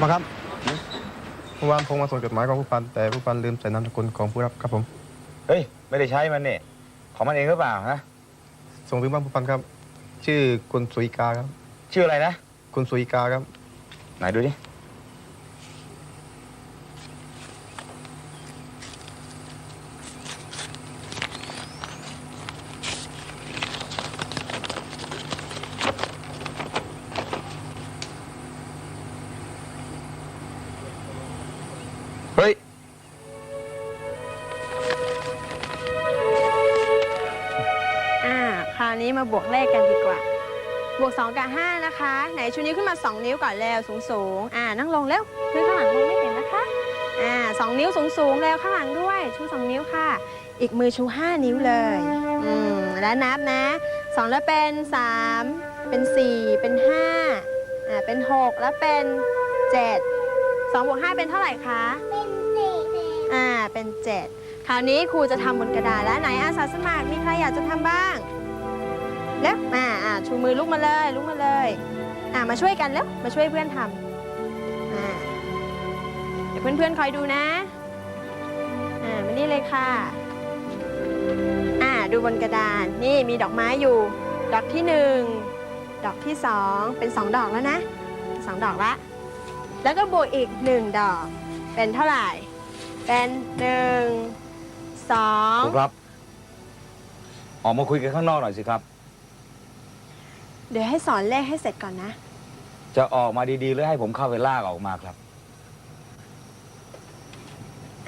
มาครับเมื่อวานผมมาส่งจดหมายของผู้พันแต่ผู้พันลืมใส่นามสกุลของผู้รับครับผม เฮ้ย ไม่ได้ใช้มันนี่ของมันเองหรือเปล่าฮะส่งถึงบ้านผู้พันครับ ชื่อคุณสุริกาครับ ชื่ออะไรนะ คุณสุริกาครับ ไหนดูดิ คราวนี้มาบวกเลขกันดีกว่า บวก 2 กับ 5 นะคะ ไหนชูนิ้วขึ้นมา 2 นิ้วก่อนแล้วสูงสูงๆอ่านั่งลงเร็วพื้นข้างหลังมองไม่เห็นนะคะอ่าสองนิ้วสูงสูงๆแล้วข้างหลังด้วย ชู 2 นิ้วค่ะ อีกมือชู 5 นิ้วเลยอืมแล้วนับนะ 2 แล้วเป็น 3 เป็น 4 เป็น5อ่าเป็น 6 แล้วเป็น 7 2บวก5เป็นเท่าไหร่คะเป็นสี่อ่าเป็น 7 คราวนี้ครูจะทำบนกระดาษแล้วไหนอาสาสมัครมีใครอยากจะทำบ้าง แล้วมาอ่าชูมือลุกมาเลยลุกมาเลยอ่ามาช่วยกันแล้วมาช่วยเพื่อนทำอ่าเดี๋ยวเพื่อนๆคอยดูนะอ่ามานี่เลยค่ะอ่าดูบนกระดานนี่มีดอกไม้อยู่ ดอกที่หนึ่งดอกที่สองเป็นสองดอกแล้วนะสองดอกละแล้วก็บวกอีกหนึ่งดอก เป็นเท่าไหร่ เป็นหนึ่งสองถูครับ ออกมาคุยกันข้างนอกหน่อยสิครับ เดี๋ยวให้สอนเลขให้เสร็จก่อนนะ จะออกมาดีๆหรือให้ผมเข้าไปลากออกมาครับ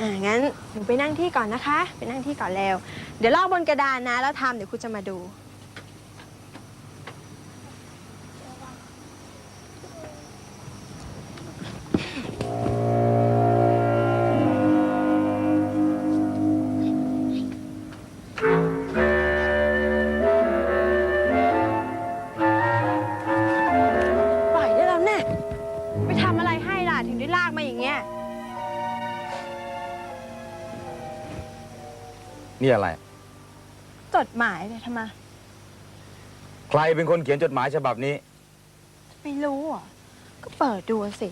อ่า งั้นหนูไปนั่งที่ก่อนนะคะ ไปนั่งที่ก่อนแล้ว เดี๋ยวลอกบนกระดานนะ แล้วทำเดี๋ยวครูจะมาดู นี่อะไร จดหมายเลยทำไมใครเป็นคนเขียนจดหมายฉบับนี้ ไม่รู้อะก็เปิดดูสิ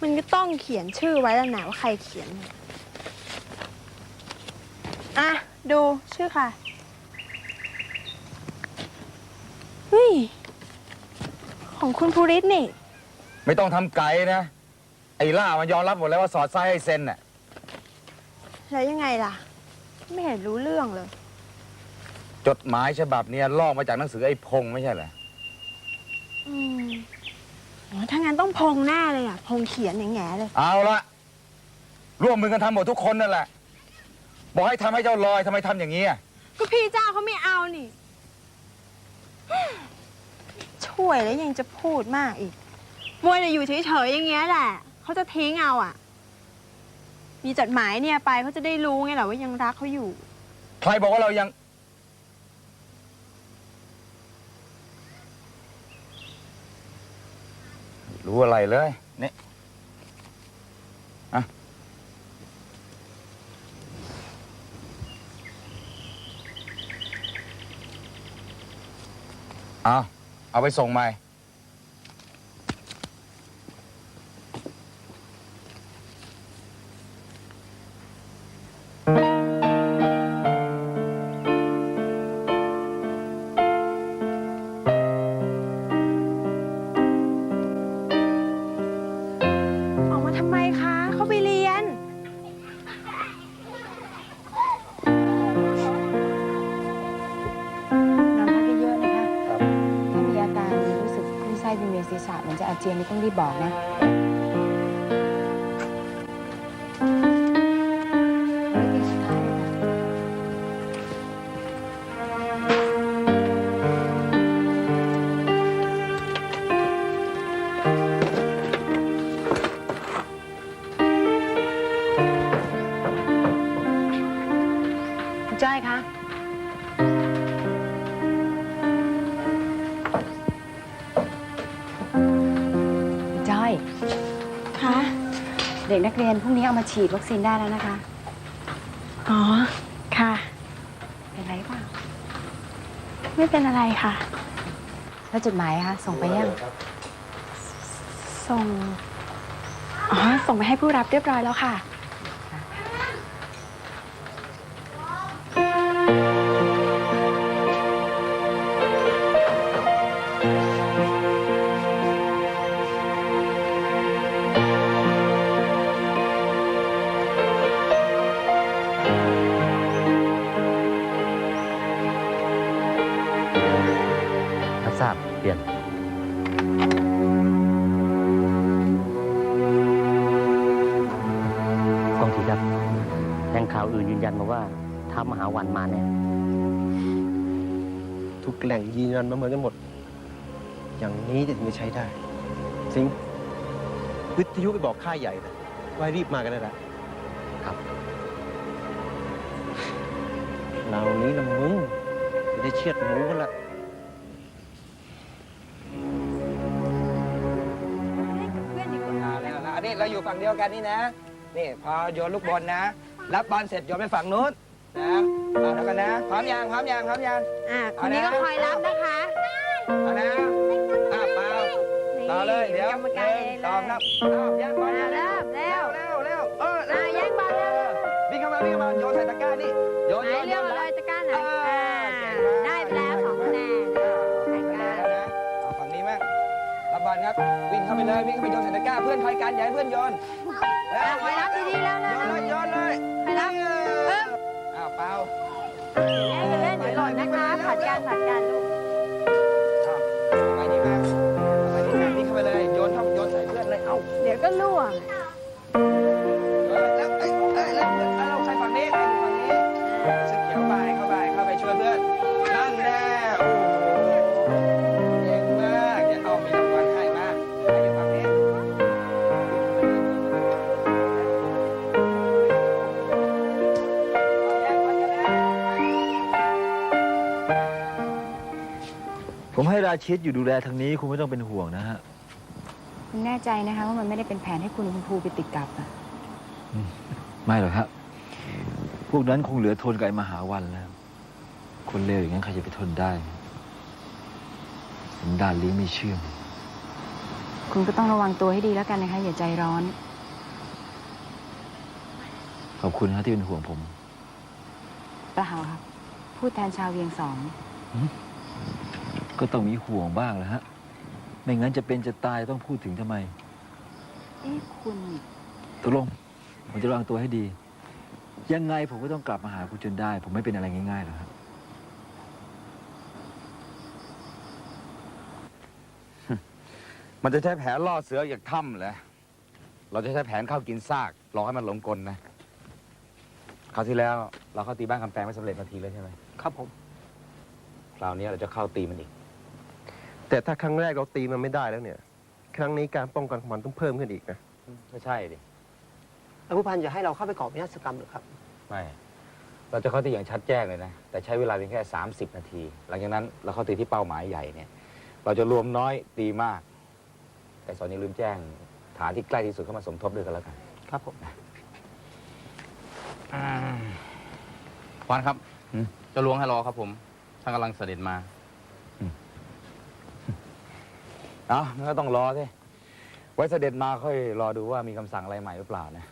มันก็ต้องเขียนชื่อไว้แล้วนะว่าใครเขียนเนี่ยอะ ดูชื่อค่ะเฮ้ยของคุณภูริศนี่ ไม่ต้องทำไกลนะ ไอ้ล่ามันยอมรับหมดแล้วว่าสอดไส้ให้เซ็นน่ะ แล้วยังไงล่ะ ไม่เห็นรู้เรื่องเลย จดหมายฉบับเนี้ยลอกมาจากหนังสือไอ้พงไม่ใช่เหรอ อืมอ๋อถ้างั้นต้องพงแน่เลยอะ พงเขียนอย่างแง่เลย เอาละร่วมมือกันทำหมดทุกคนนั่นแหละ บอกให้ทำให้เจ้าลอยทำไมทำอย่างนี้อะก็พี่เจ้าเขาไม่เอานี่ ช่วยแล้วยังจะพูดมากอีกมวยเนี่ยอยู่เฉยๆอย่างเงี้ยแหละ เขาจะทิ้งเอาอะ มีจดหมายเนี่ยไปเขาจะได้รู้ไงแหละว่ายังรักเขาอยู่ ใครบอกว่าเรายัง รู้อะไรเลยนี่อะเอาเอาไปส่งใหม่ เด็กนักเรียนพรุ่งนี้เอามาฉีดวัคซีนได้แล้วนะคะ อ๋อ ค่ะ เป็นไรเปล่าไม่เป็นอะไรค่ะ แล้วจดหมายคะส่งไปยัง ส่ง อ๋อ ส่งไปให้ผู้รับเรียบร้อยแล้วค่ะ แหล่งยืนยันมาเหมือนกันหมด อย่างนี้จะถึงจะใช้ได้ สิงห์วิทยุไปบอกค่ายใหญ่นะว่าให้รีบมากันได้แล้วครับเหล่านี้ละมึงจะได้เชือดหมูกันละ เอาแล้วนะอันนี้เราอยู่ฝั่งเดียวกันนี่นะ นี่พอโยนลูกบอลนะ รับบอลเสร็จโยนไปฝั่งนู้นนะเอาแล้วกันนะ พร้อมยังพร้อมยังพร้อมยัง อ่าคนนี้ก็คอยรับนะคะเอานะอะเปล่านี่ต่อเลยเดี๋ยวกรรมหการนึ่งเองสองเลนัยบเอาแย่งบอลอ่าเริ่มเร็วเร็วเร็วเออเร็วอะแย่งบอลเร็ววิ่งเข้ามาวิ่งเข้ามาโยนใส่ตะกร้านี่โยนไหนโยนเลือกโยเอานเลยตะกร้าไหนอ่าอ่าเก่งมากได้ไปแล้วสองคะแนนได้คะแนนแล้วนะเอาฝั่งนี้มั้งรับบอลครับ วิ่งเข้าไปเลย วิ่งเข้าไปโยนใส่ตะกร้า เพื่อนคอยกันอย่าให้เพื่อนโยนเร็วอะคอยรับดีๆแล้วโยนะนเลยโยนเลยคอยรับ เอิ่มอ้าวเปล่า เล่นเล่นเดี๋ยวหล่นนะคะผัดกันผัดกันลูก ผมให้ราชิตอยู่ดูแลทางนี้คุณไม่ต้องเป็นห่วงนะฮะ คุณแน่ใจนะคะว่ามันไม่ได้เป็นแผนให้คุณคุณครูไปติดกับอะไม่หรอกครับ พวกนั้นคงเหลือทนกับไอ้มหาวันแล้ว คนเลวอย่างนั้นใครจะไปทนได้สันดานลิ้นไม่เชื่อง คุณก็ต้องระวังตัวให้ดีแล้วกันนะคะ อย่าใจร้อน ขอบคุณนะที่เป็นห่วงผม เปล่าครับ พูดแทนชาวเวียงสอง ก็ต้องมีห่วงบ้างแหละฮะ ไม่งั้นจะเป็นจะตายต้องพูดถึงทำไมเอ๊ะคุณนี่ตกลง ผมจะระวังตัวให้ดี ยังไงผมก็ต้องกลับมาหาคุณจนได้ ผมไม่เป็นอะไรง่ายๆหรอกครับ มันจะใช้แผนล่อเสือจากถ้ำเหรอ เราจะใช้แผนเข้ากินซากรอให้มันหลงกลนะ คราวที่แล้วเราเข้าตีบ้านคำแปลงไม่สำเร็จนาทีเลยใช่ไหมครับผม คราวนี้เราจะเข้าตีมันอีก แต่ถ้าครั้งแรกเราตีมันไม่ได้แล้วเนี่ย ครั้งนี้การป้องกันของมันต้องเพิ่มขึ้นอีกนะไม่ใช่ดิแล้วผู้พันจะให้เราเข้าไปก่อวินาศกรรมหรือครับ ไม่ เราจะเข้าตีอย่างชัดแจ้งเลยนะ แต่ใช้เวลาเพียงแค่ 30 นาที หลังจากนั้นเราเข้าตีที่เป้าหมายใหญ่เนี่ย เราจะรวมน้อยตีมาก แต่สอนอย่าลืมแจ้ง ฐานที่ใกล้ที่สุดเข้ามาสมทบด้วยกันแล้วกัน ครับผมควานครับอืมเจะลวงให้รอครับผม ท่านกำลังเสด็จมา เอ้ามันก็ต้องรอสิไว้เสด็จมาค่อยรอดูว่ามีคำสั่งอะไรใหม่หรือเปล่านะ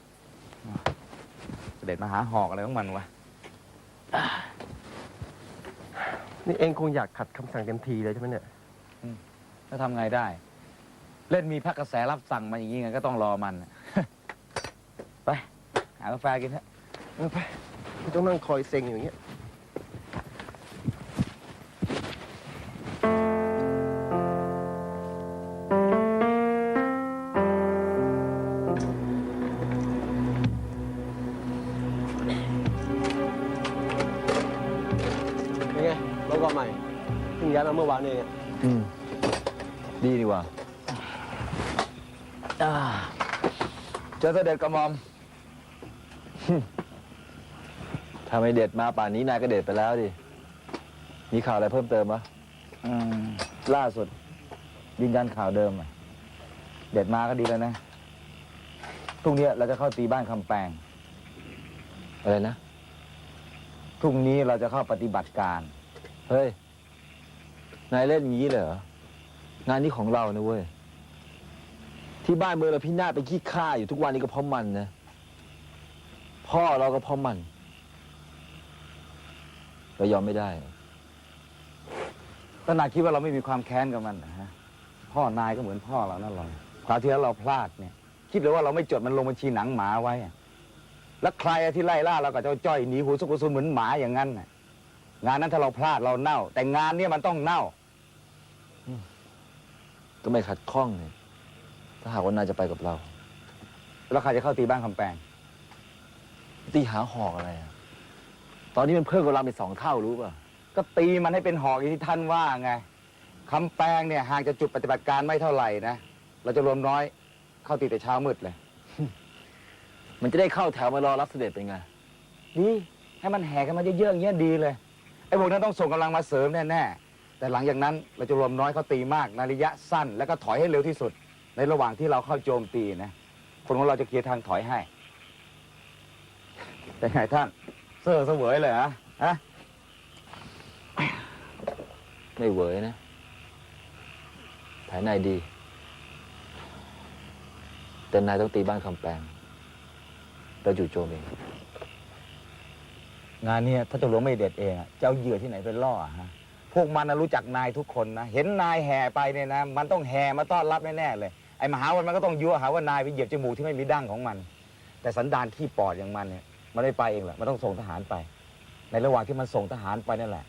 เสด็จมาหาหอกอะไรของมันวะนี่เองคงอยากขัดคำสั่งเต็มทีเลยใช่ไหมเนี่ยแล้วทำไงได้ เล่นมีพักกระแสรับสั่งมาอย่างนี้ไงก็ต้องรอมันไป หากาแฟกินเถอะ เออไปไม่ต้องนั่งคอยเซ็งอยู่อย่างเงี้ย ก่อนใหม่เพิ่งย้ายมาเมื่อวานนี้เองอะอืม ดีดีว่าเจอเสด็จกระหม่อมถ้าไม่เด็ดมาป่านนี้นายก็เด็ดไปแล้วดิ มีข่าวอะไรเพิ่มเติมวะอืมล่าสุดยืนยันข่าวเดิมอะเด็ดมาก็ดีแล้วนะพรุ่งนี้เราจะเข้าตีบ้านคำแปลงอะไรนะ พรุ่งนี้เราจะเข้าปฏิบัติการ เฮ้ย นายเล่นอย่างนี้เลยเหรอ งานนี้ของเรานะเว้ย ที่บ้านเมืองเราพินาศไปขี้ข้าอยู่ทุกวันนี้ก็เพราะมันนะ พ่อเราก็เพราะมัน เรายอมไม่ได้ก็นายคิดว่าเราไม่มีความแค้นกับมันนะฮะ พ่อนายก็เหมือนพ่อเรานั่นหรอกคราวที่แล้วเราพลาดเนี่ย คิดเลยว่าเราไม่จดมันลงบัญชีหนังหมาไว้อะแล้วใครอะที่ไล่ล่าเรากับเจ้าจ้อยหนีหูสุกสุนเหมือนหมาอย่างนั้นน่ะ งานนั้นถ้าเราพลาดเราเน่า แต่งานเนี้มันต้องเน่า ก็ไม่ขัดข้องเนี่ยถ้าหากว่านายจะไปกับเรา แล้วใครจะเข้าตีบ้านคำแปลงตีหาหอกอะไรอะตอนนี้มันเพิ่มกำลังเป็นสองเท่ารู้ป่ะ ก็ตีมันให้เป็นหอกอย่างที่ท่านว่าไงคำแปลงเนี่ยห่างจากจุดปฏิบัติการไม่เท่าไหร่นะเราจะรวมน้อยเข้าตีแต่เช้ามืดเลย มันจะได้เข้าแถวมารอรับเสด็จเป็นไงดีให้มันแห่กันมาเยอะๆอย่างเงี้ยดีเลย ไอ้พวกนั้นต้องส่งกำลังมาเสริมแน่ๆ แต่หลังจากนั้นเราจะรวมน้อยเขาตีมากในระยะสั้น แล้วก็ถอยให้เร็วที่สุด ในระหว่างที่เราเข้าโจมตีนะ คนของเราจะเคลียร์ทางถอยให้ เป็นไงท่านเซ่อเสวยเลยฮะฮะ ไม่เหวยนะแผนนายดี แต่นายต้องตีบ้านคำแปลงเราจู่โจมเอง งานเนี้ถ้าเจะหลวงไม่เด็ดเองอะจะเอาเหยื่อที่ไหนไปล่ออะฮะพวกมันนะรู้จักนายทุกคนนะเห็นนายแห่ไปเนี่ยนะมันต้องแห่มาต้อนรับแน่ๆเลยไอ้มหาวันมันก็ต้องยั่วหาว่านายไปเหยียบจมูกที่ไม่มีดั้งของมัน แต่สันดานขี้ปอดอย่างมันเนี่ยมันไม่ไปเองหรอกมันต้องส่งทหารไป ในระหว่างที่มันส่งทหารไปนั่นแหละ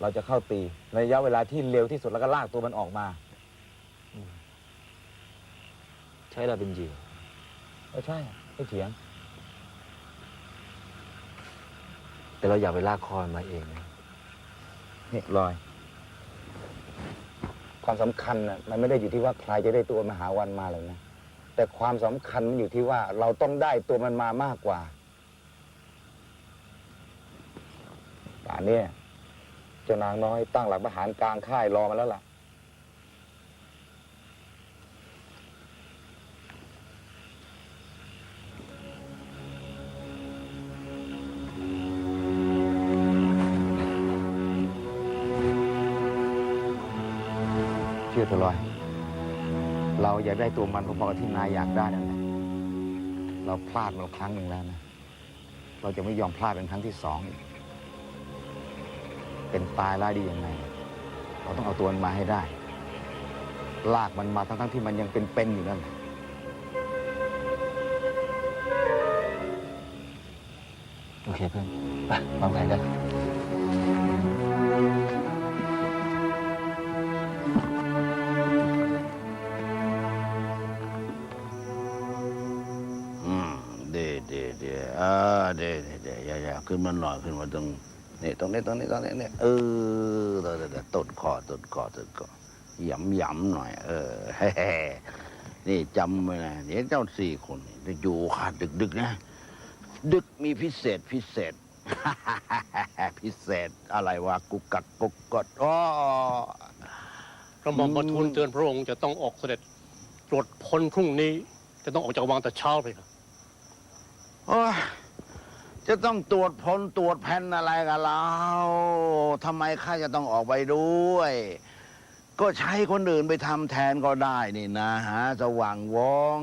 เราจะเข้าตีในระยะเวลาที่เร็วที่สุดแล้วก็ลากตัวมันออกมาใช้เราเป็นเหยื่อเออใช่ไม่เถียง แต่เราอยากไปลากคอมันมาเองนะนี่ลอย ความสำคัญนะมันไม่ได้อยู่ที่ว่าใครจะได้ตัวมหาวันมาเลยนะ แต่ความสำคัญมันอยู่ที่ว่าเราต้องได้ตัวมันมามากกว่าป่านเนี้ยเจ้านางน้อยตั้งหลักประหารกลางค่ายรอมาแล้วล่ะ ชื่อเถอะลอย เราอยากได้ตัวมันพอๆกับที่นายอยากได้นั่นแหละเราพลาดมาครั้งหนึ่งแล้วนะ เราจะไม่ยอมพลาดเป็นครั้งที่สองอีก เป็นตายร้ายดียังไง เราต้องเอาตัวมันมาให้ได้ ลากมันมาทั้งๆที่มันยังเป็นๆอยู่นั่นแหละโอเคเพื่อน ไปวางแผนกัน เดเดเดอย่าอย่าขึ้นมาหน่อยขึ้นมาตรงนี่ตรงนี้ตรงนี้ตรงนี้เนี่ยเออเดี๋ยวเดี๋ยวเดี๋ยวต้นคอต้นคอต้นคอหยำหยำหน่อย เออเฮ้นี่จำไว้นะเดี๋ยวเจ้าสี่คนนี่จะอยู่ขาดดึกดึกๆนะ ดึกมีพิเศษพิเศษ พิเศษอะไรวะกุกกักกุกกดอ้อกระหม่อมประทูลเตือนพระองค์จะต้องออกเสด็จตรวจพลพรุ่งนี้ จะต้องออกจากวังแต่เช้าเลยครับโอ้ย จะต้องตรวจพลตรวจแผ่นอะไรกันเราทำไมข้าจะต้องออกไปด้วย ก็ใช้คนอื่นไปทำแทนก็ได้นี่นะฮะสว่างวอง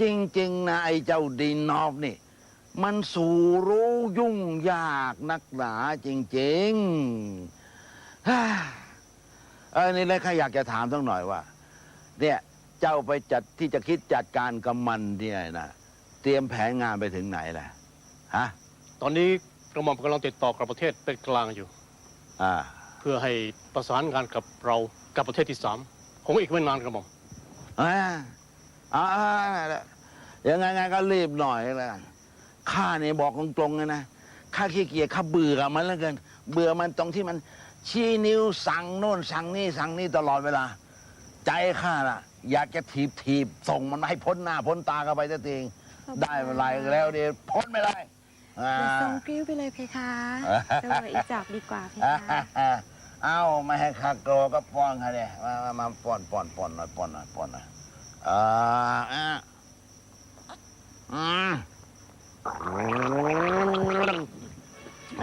จริง ๆ นะไอ้เจ้าดินนอกนี่ มันสู่รู้ยุ่งยากนักหนาจริงๆฮ่าเออนี่เลยข้าอยากจะถามต้องหน่อยว่า เนี่ยเจ้าไปจัดที่จะคิดจัดการกับมันเนี่ยนะเตรียมแผนงานไปถึงไหนล่ะ ฮะ ตอนนี้กระหม่อมกำลังติดต่อกับประเทศเป็นกลางอยู่ อ่า เพื่อให้ประสานงานกับเรากับประเทศที่สามคงอีกไม่นานกระหม่อมอ่าอ่ายังไงไงก็รีบหน่อยละข้าเนี่ยบอกตรงๆเลยนะข้าขี้เกียจข้าเบื่อมันแล้วเกิน เบื่อมันตรงที่มันชี้นิ้วสั่งโน่นสั่งนี่สั่งนี่ตลอดเวลา ใจข้าน่ะ อยากจะถีบถีบส่งมันให้พ้นหน้าพ้นตากันไปสักทีได้เวลาแล้วเดี๋ยวพ้นไม่ได้อ่า เดี๋ยวส่งกริ้วไปเลยเพคะอ่าเสวยอีจับดีกว่าเพคะ เอาไม่ให้ข้าโกรธก็ป้อนค่ะเนี่ยมามามาป้อนป้อนป้อนหน่อยป้อนหน่อยป้อนหน่อยอ่าอะอืม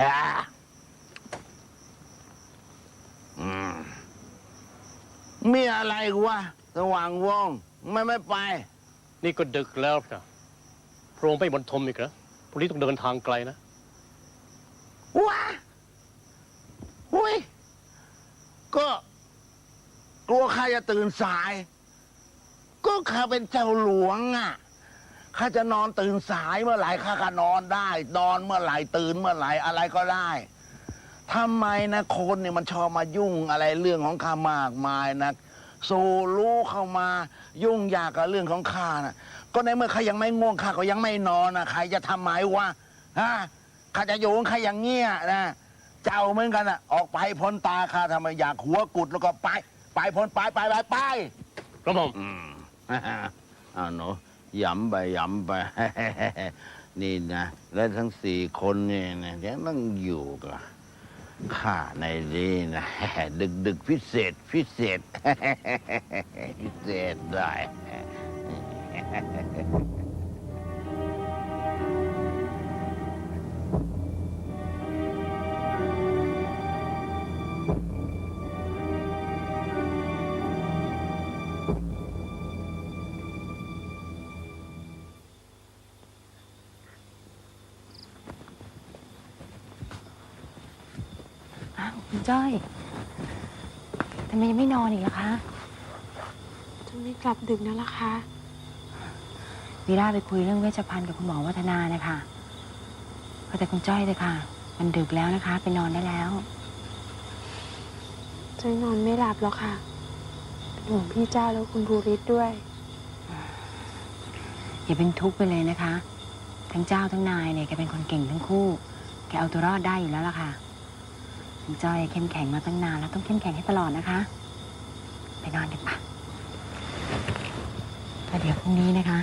อ่าอืมมีอะไรกูวะสว่างวง ไม่ไม่ไป นี่ก็ดึกแล้วนะพระองค์ไม่บรรทมอีกเหรอ พรุ่งนี้ต้องเดินทางไกลนะ ว้าหุ้ย ก็กลัวข้าจะตื่นสาย ก็ข้าเป็นเจ้าหลวงอะ ข้าจะนอนตื่นสายเมื่อไหร่ข้าก็นอนได้ นอนเมื่อไหร่ตื่นเมื่อไหร่อะไรก็ได้ทำไมนะคนเนี่ยมันชอบมายุ่งอะไรเรื่องของข้ามากมายนะ สู่รู้เข้ามายุ่งยากกับเรื่องของข้านะ ก็ในเมื่อข้ายังไม่ง่วงข้าก็ยังไม่นอนนะใครจะทำไมวะฮะข้าจะอยู่ของข้าอย่างเงี้ยนะเจ้าเหมือนกันอะออกไปพ้นตาข้าทำไมอยากหัวกุดแล้วก็ไป ไปพ้นไปไปไปไปกระหม่อม อืม เอาหนูย้ำไปย้ำไป นี่นะ และทั้งสี่คนเนี่ยนะยังต้องอยู่กับข้าในนี้นะ ดึกดึกพิเศษพิเศษ พิเศษได้ อ้าวคุณจ้อยทำไมยังไม่นอนอีกล่ะคะ จะไม่กลับดึกนะล่ะคะ วีร่าไปคุยเรื่องเวชภัณฑ์กับคุณหมอวัฒนานะคะก็แต่คุณจ้อยเลยค่ะ มันดึกแล้วนะคะไปนอนได้แล้วจะนอนไม่หลับหรอกค่ะเป็นห่วงพี่เจ้าแล้วคุณภูริศด้วย อย่าเป็นทุกข์ไปเลยนะคะ ทั้งเจ้าทั้งนายเนี่ยแกเป็นคนเก่งทั้งคู่ แกเอาตัวรอดได้อยู่แล้วล่ะค่ะคุณจ้อยเข้มแข็งมาตั้งนานแล้วต้องเข้มแข็งให้ตลอดนะคะ ไปนอนกันปะแล้วเดี๋ยวพรุ่งนี้นะคะ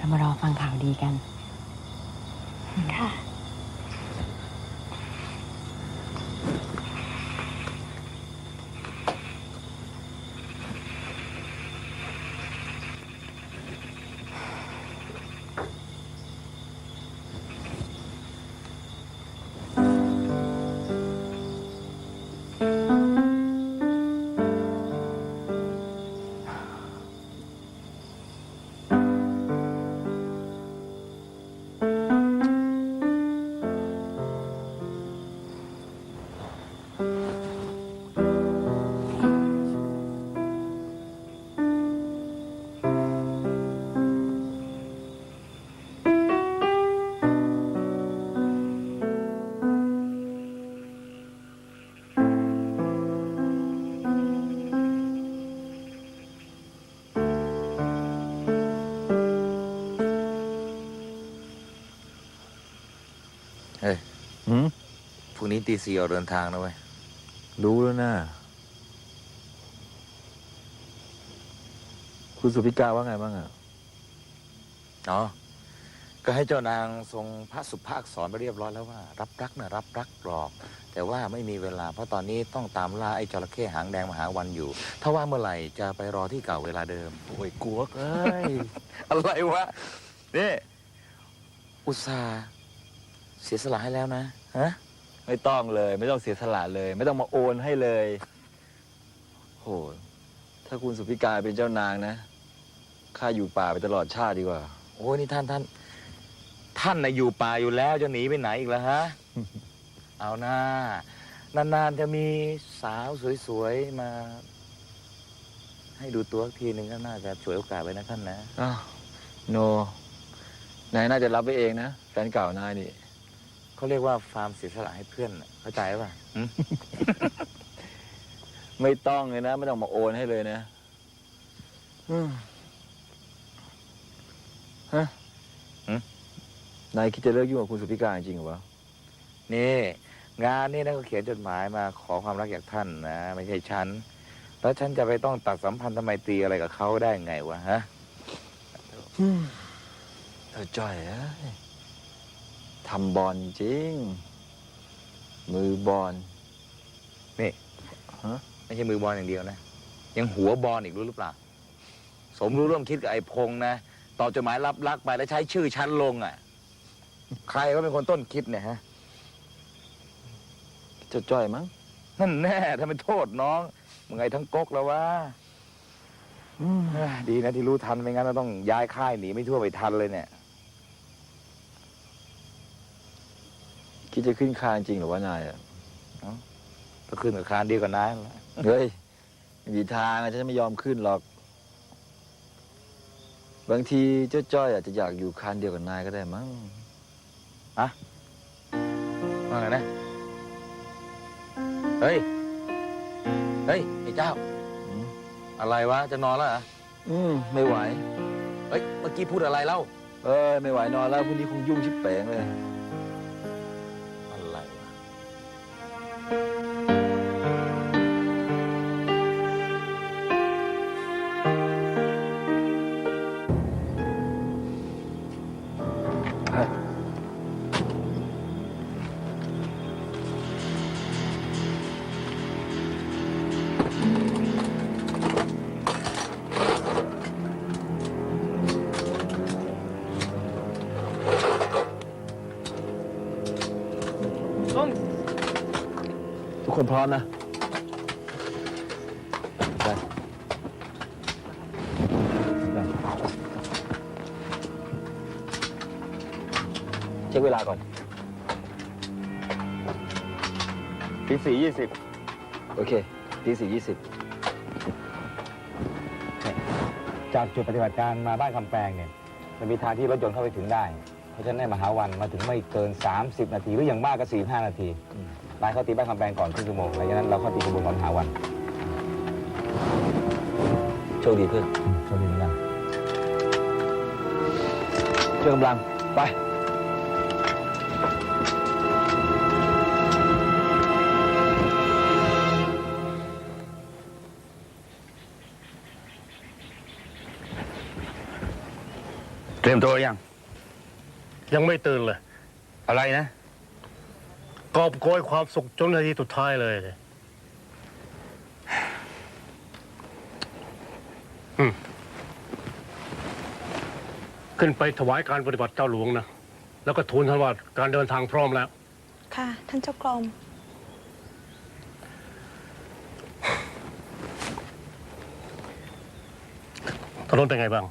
เรามารอฟังข่าวดีกัน ค่ะ หืมพรุ่งนี้ตีสี่ออกเดินทางนะเว้ย รู้แล้วนะ คุณสุพิกาว่าไงบ้างอะอ๋อ ก็ให้เจ้านางทรงพระสุภาคสอนไปเรียบร้อยแล้วว่า รับรักนะรับรักหรอก แต่ว่าไม่มีเวลาเพราะตอนนี้ต้องตามล่าไอ้จระเข้หางแดงมหาวันอยู่ ถ้าว่าเมื่อไหร่จะไปรอที่เก่าเวลาเดิม โอ้ยกลัวเอ้ย อะไรวะ นี่ อุตส่าห์ เสียสละให้แล้วนะฮะไม่ต้องเลย ไม่ต้องเสียสละเลย ไม่ต้องมาโอนให้เลยโหถ้าคุณสุพิกาเป็นเจ้านางนะข้าอยู่ป่าไปตลอดชาติดีกว่า โอ้ยนี่ท่านท่าน ท่านนะอยู่ป่าอยู่แล้วจะหนีไปไหนอีกแล้วฮะ เอาหน้านานๆจะมีสาวสวยๆมา ให้ดูตัวอีกทีหนึ่งก็น่าจะฉวยโอกาสไว้นะท่านนะอ้าวโนนายน่าจะรับไปเองนะแฟนเก่านายนี่ เขาเรียกว่าฟาร์มเสียสละให้เพื่อนน่ะเข้าใจป่ะหึ ไม่ต้องเลยนะ ไม่ต้องมาโอนให้เลยนะอืมฮะนายคิดจะเลิกยุ่งกับคุณสุพิการจริงเหรอวะนี่งานนี่นะเขาเขียนจดหมายมาขอความรักจากท่านนะไม่ใช่ฉัน แล้วฉันจะไปต้องตัดสัมพันธ์ทำไมตรีอะไรกับเขาได้ไงวะฮะ เธอจ่อยเอ้ย ทำบอลจริง มือบอลนี่ฮะไม่ใช่มือบอลอย่างเดียวนะ ยังหัวบอลอีกรู้หรือเปล่า สมรู้ร่วมคิดกับไอ้พงษ์นะตอบจดหมายรับรักไปแล้วใช้ชื่อฉันลงอะ ใครก็เป็นคนต้นคิดเนี่ยฮะเจะจ่อยมั้งนั่นแน่ถ้าเป็นโทษน้องมึงไงทั้งก๊กแล้ววะอเอ้ยดีนะที่รู้ทันไม่งั้นเราต้องย้ายค่ายหนีไม่ทั่วไปทันเลยเนี่ย คิดจะขึ้นคานจริงเหรือว่านายอะก็ขึ้นกับคานเดียวกับนายนั่นแหละเฮ้ยไม่มีทางอะฉันจะไม่ยอมขึ้นหรอก บางทีเจ้าจ้อยอาจจะอยากอยู่คานเดียวกับนายก็ได้มั้ง ว่าไงนะเฮ้ย เฮ้ยไอ้เจ้า อืม อะไรวะ จะนอนแล้วเหรอ อืม ไม่ไหว เฮ้ย เมื่อกี้พูดอะไรเล่า เอ้ย ไม่ไหวนอนแล้วพรุ่งนี้คงยุ่งชิบเป๋งเลย คนพร้อมนะไปเช็คเวลาก่อนตีสี่ยี่สิบโอเคตีสี่ยี่สิบจากจุดปฏิบัติการมาบ้านคำแปลงเนี่ยมันมีทางที่รถยนต์เข้าไปถึงได้ เพราะฉะนั้นในมหาวันมาถึงไม่เกิน 30 นาทีหรืออย่างมากก็45นาที นายเข้าตีบ้านคำแปลงก่อนครึ่งชั่วโมงหลังจากนั้นเราเข้าตีกระบวนการมหาวัน โชคดีเพื่อนโชคดีเหมือนกันช่วยกำลังไปเตรียมตัวยัง ยังไม่ตื่นเลย อะไรนะ กอบโกยความสุขจนนาทีสุดท้ายเลยเนี่ยอืมขึ้นไปถวายการปฏิบัติเจ้าหลวงนะ แล้วก็ทูลท่านว่าการเดินทางพร้อมแล้ว ค่ะ ท่านเจ้ากรมถนนเป็นไงบ้าง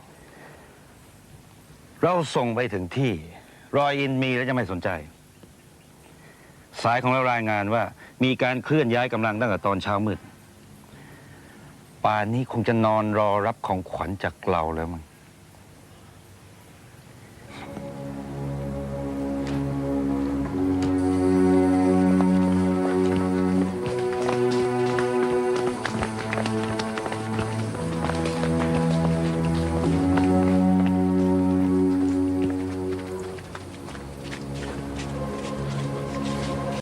เราส่งไปถึงที่ รอยอินมีแล้วจะไม่สนใจ สายของเรารายงานว่า มีการเคลื่อนย้ายกำลังตั้งแต่ตอนเช้ามืด ป่านนี้คงจะนอนรอรับของขวัญจากเราแล้วมั้ง